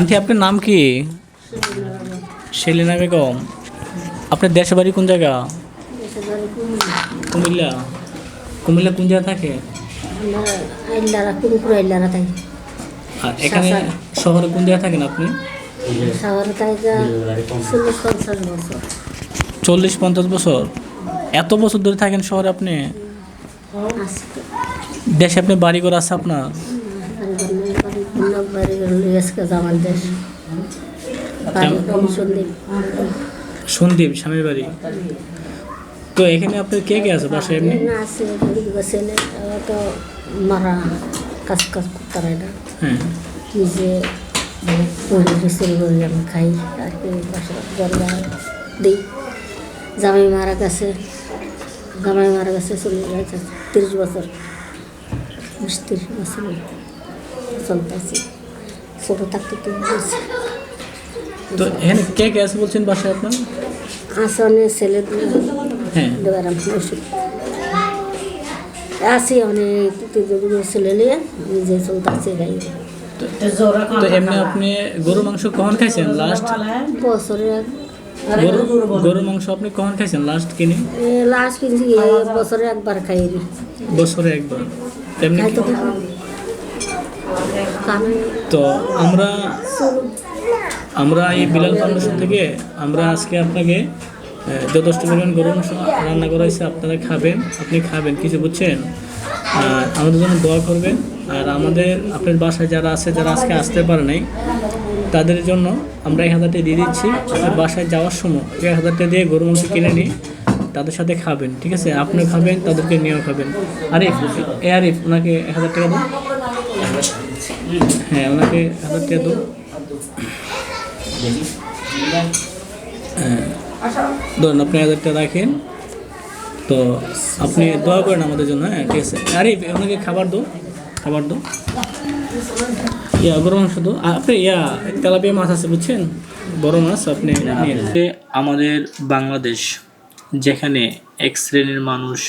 Aunty আপনার নাম কি? সেলিনা বেগম। আপনার দেশের বাড়ি কোন জায়গা? কুমিল্লা। কুমিল্লা কোন জায়গা থাকে? আর এখানে শহরে কোন জায়গায় থাকেন আপনি? চল্লিশ পঞ্চাশ বছর। চল্লিশ পঞ্চাশ বছর। এত বছর ধরে থাকেন শহরে আপনি? দেশে আপনি বাড়ি ঘর আছে আপনার? বাড়ি সন্দীপ। সন্দীপ স্বামীর বাড়ি? তো এখানে আপনার কে কে আছে বাসায় এমনি? না আছে ছেলে তো মারা কাজ কাজ করতে পারে না। হ্যাঁ। নিজে পরিবেশ করে আমি খাই আর কি বাসা দিই। জামাই মারা গেছে জামাই মারা গেছে চলে গেছে তিরিশ বছর বিশ তিরিশ বছর। চলতেছে। ছোটো থাকতে তো বলছে তো এখানে কে কে আছে বলছেন বাসায় আপনার? আসনে ছেলে হ্যাঁ। ওষুধ আসি অনেক ছেলে নিয়ে নিজে চলতেছে গাই তো এমনি আপনি গরু মাংস কখন খাইছেন লাস্ট বছরে গরু মাংস আপনি কখন খাইছেন লাস্ট কিনে লাস্ট কিনছি বছরে একবার খাইনি। বছরে একবার। খাই তো আমরা আমরা এই বিলাল ফাউন্ডেশন থেকে আমরা আজকে আপনাকে যথেষ্ট পরিমাণ গরু মাংস রান্না করা হয়েছে আপনারা খাবেন, আপনি খাবেন, কিছু বুঝছেন? আর আমাদের জন্য দোয়া করবেন, আর আমাদের, আপনার বাসায় যারা আছে, যারা আজকে আসতে পারে নাই, তাদের জন্য আমরা এক হাজারটা দিয়ে দিচ্ছি, আপনার বাসায় যাওয়ার সময় এক হাজারটা দিয়ে গরু মাংস কিনে নিই তাদের সাথে খাবেন, ঠিক আছে? আপনি খাবেন, তাদেরকে নিয়েও খাবেন। আরিফ, এ, আরিফ, ওনাকে এক হাজার টাকা দিন। হ্যাঁ ওনাকে হাজার টাকা হ্যাঁ ধরুন আপনি হাজার টাকা রাখেন, তো আপনি দোয়া করেন আমাদের জন্য হ্যাঁ ঠিক আছে। আরে, ওনাকে খাবার দো খাবার দো ইয়া, গরম মাংস দো আপনি, ইয়া, তেলাপিয়া মাছ আছে, বুঝছেন? বড় মাছ, আপনি আমাদের বাংলাদেশ, যেখানে এক শ্রেণির মানুষ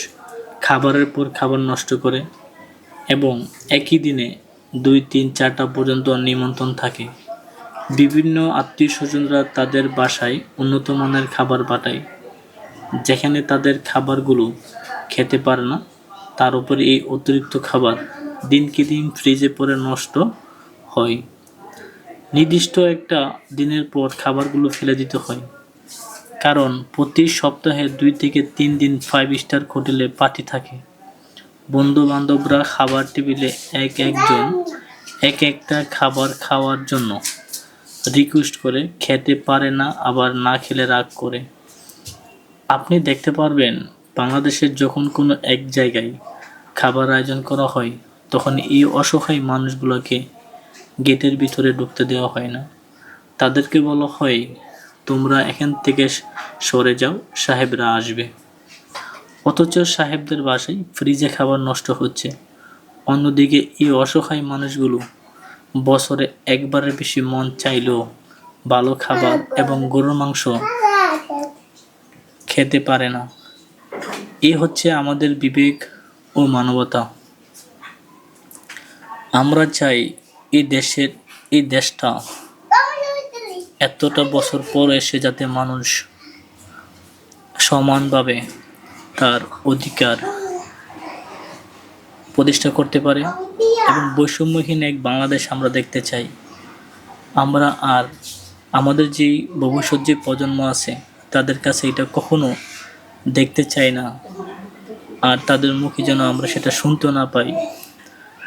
খাবারের পর খাবার নষ্ট করে এবং একই দিনে দুই, তিন, চারটা পর্যন্ত নিমন্ত্রণ থাকে। বিভিন্ন আত্মীয় স্বজনরা তাদের বাসায় উন্নত মানের খাবার পাঠায় যেখানে তাদের খাবারগুলো খেতে পারে না, তার উপরে এই অতিরিক্ত খাবার দিনকে দিন ফ্রিজে পরে নষ্ট হয়। নির্দিষ্ট একটা দিনের পর খাবারগুলো ফেলে দিতে হয়। কারণ প্রতি সপ্তাহে দুই থেকে তিন দিন ফাইভ স্টার হোটেলে পার্টি থাকে। বন্ধু বান্ধবরা খাবার টেবিলে এক একজন এক একটা খাবার খাওয়ার জন্য রিকোয়েস্ট করে, খেতে পারে না, আবার না খেলে রাগ করে। আপনি দেখতে পারবেন, বাংলাদেশের যখন কোনো এক জায়গায় খাবার আয়োজন করা হয়, তখন এই অসহায় মানুষগুলোকে গেটের ভিতরে ঢুকতে দেওয়া হয় না। তাদেরকে বলা হয়, তোমরা এখান থেকে সরে যাও, সাহেবরা আসবে। অথচ সাহেবদের বাসায় ফ্রিজে খাবার নষ্ট হচ্ছে। অন্যদিকে এই অসহায় মানুষগুলো বছরে একবারের বেশি মন চাইলেও ভালো খাবার এবং গরুর মাংস খেতে পারে না। এ হচ্ছে আমাদের বিবেক ও মানবতা। আমরা চাই এই দেশের, এই দেশটা এতটা বছর পর এসে যাতে মানুষ সমানভাবে তার অধিকার প্রতিষ্ঠা করতে পারে এবং বৈষম্যহীন এক বাংলাদেশ আমরা দেখতে চাই। আমরা আর আমাদের যে ভবিষ্যৎ যে প্রজন্ম আছে, তাদের কাছে এটা কখনো দেখতে চাই না। আর তাদের মুখে যেন আমরা সেটা শুনতে না পাই।